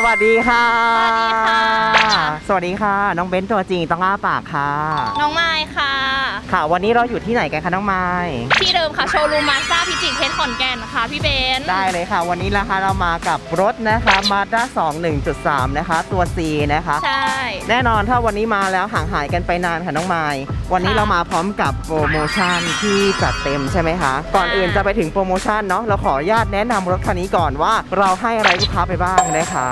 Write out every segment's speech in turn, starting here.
สวัสดีค่ะ สวัสดีค่ะ สวัสดีค่ะ น้องเบนตัวจริงต้องอ้าปากค่ะ น้องไม้ค่ะ ค่ะ วันนี้เราอยู่ที่ไหนกันคะน้องไม้ที่เดิมค่ะ โชว์รูมมาสด้าพิจิตรเพชรขอนแก่นค่ะพี่เบนได้เลยค่ะ วันนี้นะคะเรามากับรถนะคะมาด้า2 1.3 นะคะ ตัว C นะคะ ใช่ แน่นอนถ้าวันนี้มาแล้วห่างหายกันไปนานค่ะน้องไม้วันนี้ค่ะ เรามาพร้อมกับโปรโมชั่นที่จัดเต็มใช่ไหมคะ ก่อนอื่นจะไปถึงโปรโมชั่นเนาะเราขออนุญาตแนะนำรถคันนี้ก่อนว่า เราให้อะไรลูกค้าไปบ้างนะคะ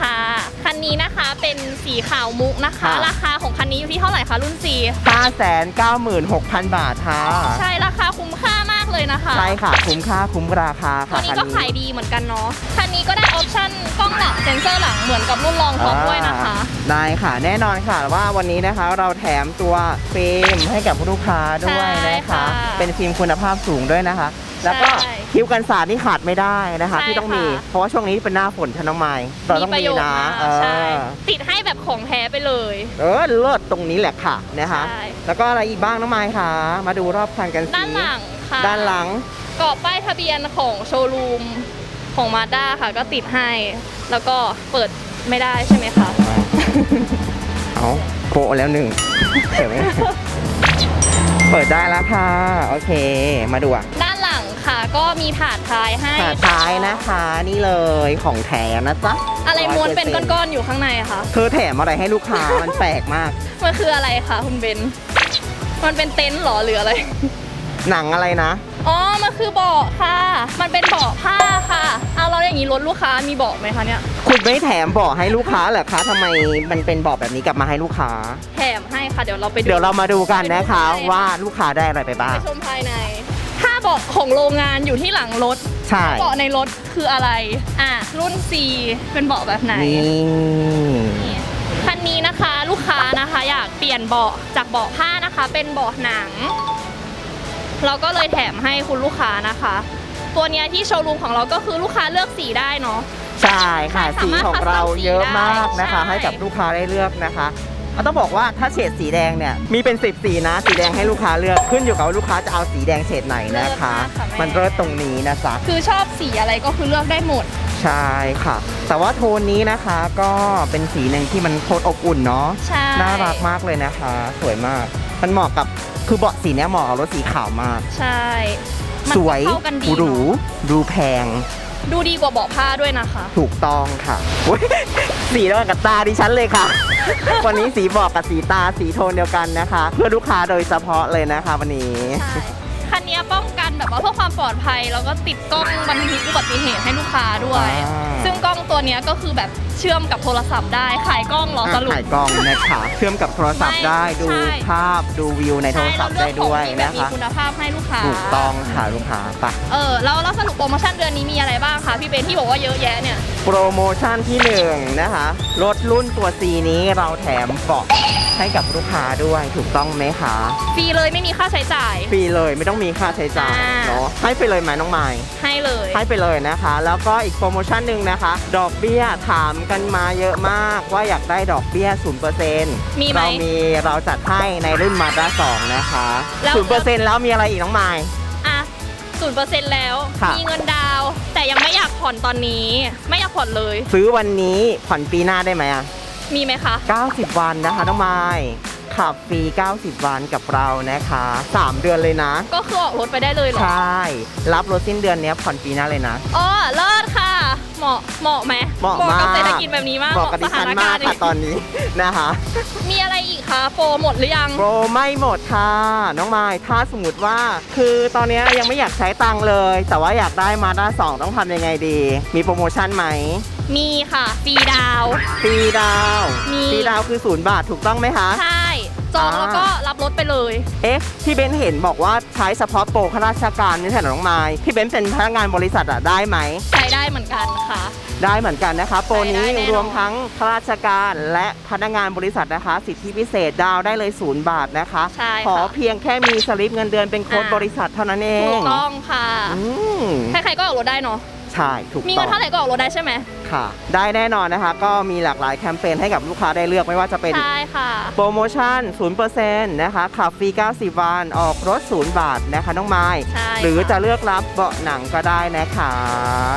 ค่ะ คันนี้นะคะเป็นสีขาวมุกนะคะ ค่ะ ราคาของคันนี้อยู่ที่เท่าไหร่คะรุ่น596,000 บาทค่ะ4ใช่ราคาคุ้มค่ามาก เลยนะคะใช่ค่ะ คุ้มค่าคุ้มราคาตัค่ะวนี้ก็ขายดีเหมือนกันเนาะคันนี้ก็ได้ออปชั่นกล้องหลังเซ็นเซอร์หลังเหมือนกับรุ่นรองท็อปด้วยนะคะ อ่าได้ค่ะแน่นอนค่ะว่าวันนี้นะคะเราแถมตัวฟิล์มให้กับลูกค้าด้วยนะใช่คะค่ะเป็นฟิล์มคุณภาพสูงด้วยนะคะ แล้วก็ใช่คิ้วกันสาดนี่ขาดไม่ได้นะคะ ใช่ที่ต้องมี ค่ะ เพราะว่าช่วงนี้เป็นหน้าฝนชั้นน้องไม้เราต้องประมีโยชน์นะมากเอใช่อติดให้แบบของแท้ไปเลย เออเลิศตรงนี้แหละค่ะนะคะ ใช่ แล้วก็อะไรอีกบ้างน้องไม้คะมาดูรอบคันกันสิด้านหลังค่ะด้านหลังกรอบป้ายทะเบียนของโชว์รูมของมาด้าค่ะ ก็ติดให้ แล้วก็เปิดไม่ได้ใช่ไหมคะเอาโปะแล้วหนึ่งเห็นไหมเปิดได้แล้วค่ะ โอเค มาดูอะ ด้าน หลังค่ะก็มีถาดท้ายให้ขาท้ายนะคะนี่เลยของแถมนะจ๊ะอะไรม้วนเป็น100%ก้อนๆอยู่ข้างในอะคะเธอแถมอะไรให้ลูกค้ามันแปลกมาก มันคืออะไรคะคุณเบนมันเป็นเต็นท์เหรอหรืออะไร หนังอะไรนะ อ๋อ มันคือเบาะค่ะ มันเป็นเบาะผ้าค่ะ เอาเราอย่างนี้รถลูกค้ามีเบาะไหมคะเนี่ย คุณไม่แถมเบอกให้ลูกค้าเหรอคะทำไมมันเป็นเบอกแบบนี้กลับมาให้ลูกค้า แถมให้ค่ะ เดี๋ยวเราไปดู เดี๋ยวเรามาดูกันนะคะไปดูได้ว่าลูกค้าได้อะไรไปบ้าไปงชมภายในถ้าเบาะของโรงงานอยู่ที่หลังรถใช่ เบาะในรถคืออะไร อะ รุ่น C เป็นเบาะแบบไหน นี่คันนี้นะคะลูกค้านะคะอยากเปลี่ยนเบาะจากเบาะผ้านะคะ เป็นเบาะหนัง เราก็เลยแถมให้คุณลูกค้านะคะ ตัวเนี้ยที่โชว์รูมของเราก็คือลูกค้าเลือกสีได้เนาะ ใช่ค่ะ ใช่สีสามารถของเราเยอะมากนะคะใช่ให้กับลูกค้าได้เลือกนะคะ เอาต้องบอกว่าถ้าเฉดสีแดงเนี่ยมีเป็นสิบสีนะ สีแดงให้ลูกค้าเลือกขึ้นอยู่กับว่าลูกค้าจะเอาสีแดงเฉดไหนนะคะมันเริ่มตรงนี้นะจ๊ะ คือชอบสีอะไรก็คือเลือกได้หมด ใช่ค่ะ แต่ว่าโทนนี้นะคะก็เป็นสีหนึ่งที่มันโทนอบอุ่นเนาะ ใช่ น่ารักมากเลยนะคะ สวยมาก มันเหมาะกับ คือเบาะสีเนี้ยเหมาะกับรถสีขาวมาก ใช่มันสวยเข้ากันดีหรูเนอะ ดูแพง ดูดีกว่าเบาะผ้าด้วยนะคะ ถูกต้องค่ะอุ๊ยสีเดียวกันกับตาดิฉันเลยค่ะ วันนี้สีบอกกับสีตาสีโทนเดียวกันนะคะ เพื่อลูกค้าโดยเฉพาะเลยนะคะวันนี้ ใช่ ว่าเพื่อความปลอดภัยแล้วก็ติดกล้องบันทึกอุบัติเหตุให้ลูกค้าด้วย อ่า ซึ่งกล้องตัวเนี้ยก็คือแบบเชื่อมกับโทรศัพท์ได้ขายกล้องเหรอสรุป ถ่ายกล้องนะคะ เชื่อมกับโทรศัพท์ได้ไม่ดูใช่ ภาพดูวิวในโทรศัพท์ได้ด้วยนะมีคะคุณภาพให้ลูกค้า ถูกต้องค่ะลูกค้าไปะ เออแล้วแล้วสรุปโปรโมชั่นเดือนนี้มีอะไรบ้างคะพี่เบนที่บอกว่าเยอะแยะเนี่ย โปรโมชั่นที่หนึ่งนะคะ รถรุ่นตัว C นี้เราแถมเบาะ ให้กับลูกค้าด้วยถูกต้องไหมคะฟรีเลยไม่มีค่าใช้จ่าย ฟรีเลยไม่ต้องมีค่าใช้จ่ายอ่า เนาะให้ไปเลยไหมน้องไม้ให้เลย ให้ไปเลยนะคะ แล้วก็อีกโปรโมชั่นหนึ่งนะคะ ดอกเบี้ยถามกันมาเยอะมากว่าอยากได้ดอกเบี้ย0%มีไหมเรามีเราจัดให้ในรุ่นมาด้า2นะคะแล้ว 0%แล้วมีอะไรอีกน้องไม้ อะศูนย์เปอร์เซ็นต์แล้ว ค่ะ มีเงินดาวน์แต่ยังไม่อยากผ่อนตอนนี้ ไม่อยากผ่อนเลย ซื้อวันนี้ผ่อนปีหน้าได้ไหมอะ มีไหมคะ 90 วันนะคะน้องไม้ขับฟรี 90 วันกับเรานะคะ 3 เดือนเลยนะ ก็คือออกรถไปได้เลยเหรอ ใช่ รับรถสิ้นเดือนเนี้ยผ่อนปีหน้าเลยนะ อ๋อเลิศค่ะ เหมาะเหมาะไหมเหมาะกับมากเศรษฐกิจแบบนี้มากบอกกับดิฉันมากค่ะตอนนี้นะคะมีอะไรอีกคะโปรหมดหรือยังโปรไม่หมดค่ะน้องไม้ถ้าสมมติว่า คือตอนเนี้ยยังไม่อยากใช้ตังค์เลย แต่ว่าอยากได้มาด้าสองต้องทำยังไงดี มีโปรโมชั่นไหมมีค่ะฟรีดาวน์ฟรีดาวมีฟรีดาวคือศูนย์บาทถูกต้องไหมคะใช่ จองอ่าแล้วก็รับรถไปเลย เอ๊ะพี่เบนเห็นบอกว่าใช้เฉพาะโปรข้าราชการไม่ใช่เหรอน้องไม้พี่เบนเป็นพนักงานบริษัทอะได้ไหมใช้ได้เหมือนกันค่ะ ได้เหมือนกันนะคะ โปรนี้ได้แน่นอนรวมทั้งข้าราชการและพนักงานบริษัทนะคะ สิทธิพิเศษดาวได้เลยศูนย์บาทนะคะใช่ขอค่ะเพียงแค่มีสลิปเงินเดือนเป็นโค้ดอ่าบริษัทเท่านั้นเอถูงกต้องค่ะอืมใครๆก็ออกรถได้เนาะ ใช่ถูกมีต้เงิอนงเท่าไหร่ก็ออกรถได้ใช่ไหมค่ะ ได้แน่นอนนะคะ ก็มีหลากหลายแคมเปญให้กับลูกค้าได้เลือกไม่ว่าจะเป็น ใช่ค่ะ โปรโมชั่น 0%นะคะขับฟรี 90 วัน ออกรถ 0 บาทนะคะ น้องไม้ ใช่หรือค่ะ จะเลือกรับเบาะหนังก็ได้นะคะ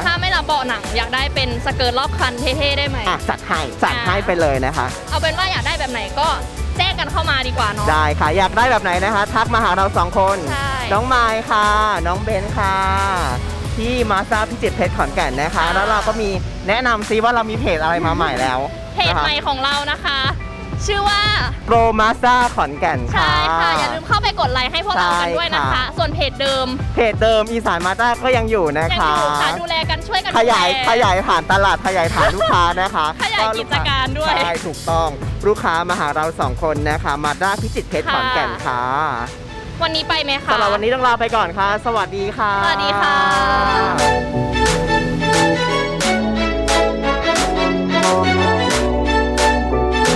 ถ้าไม่รับเบาะหนังอยากได้เป็นสเกิร์ตรอบคันเท่ๆได้ไหม อะจัดให้จัดให้ไปเลยนะคะ เอาเป็นว่าอยากได้แบบไหนก็แจ้งกันเข้ามาดีกว่าเนาะ ได้ค่ะ อยากได้แบบไหนนะคะ ทักมาหาเราสองคน ใช่ น้องไม้ค่ะ น้องเบนค่ะ ที่มาซาพิจิตรเพชรขอนแก่นนะคะ แล้วเราก็มีแนะนำซิว่าเรามีเพจอะไรมาใหม่แล้วเพจใหม่ของเรานะคะ ชื่อว่าโปรมาซาขอนแก่นค่ะใช่ค่ะ อย่าลืมเข้าไปกดไลค์ให้พวกเรากันด้วยนะคะใช่ค่ะส่วนเพจเดิม เพจเดิมอีสานมาจ้าก็ยังอยู่นะยังคะอยู่ค่ะดูแลกันช่วยกันขยายดูแล ขยายฐานตลาดขยายฐานลูกค้านะคะขยายกิจการด้วย ใช่ถูกต้องลูกค้ามาหาเราสองคนนะคะ มาด้าพิจิตรเพชรค่ะขอนแก่นค่ะ วันนี้ไปไหมคะ สำหรับวันนี้ต้องลาไปก่อนค่ะ สวัสดีค่ะ สวัสดีค่ะ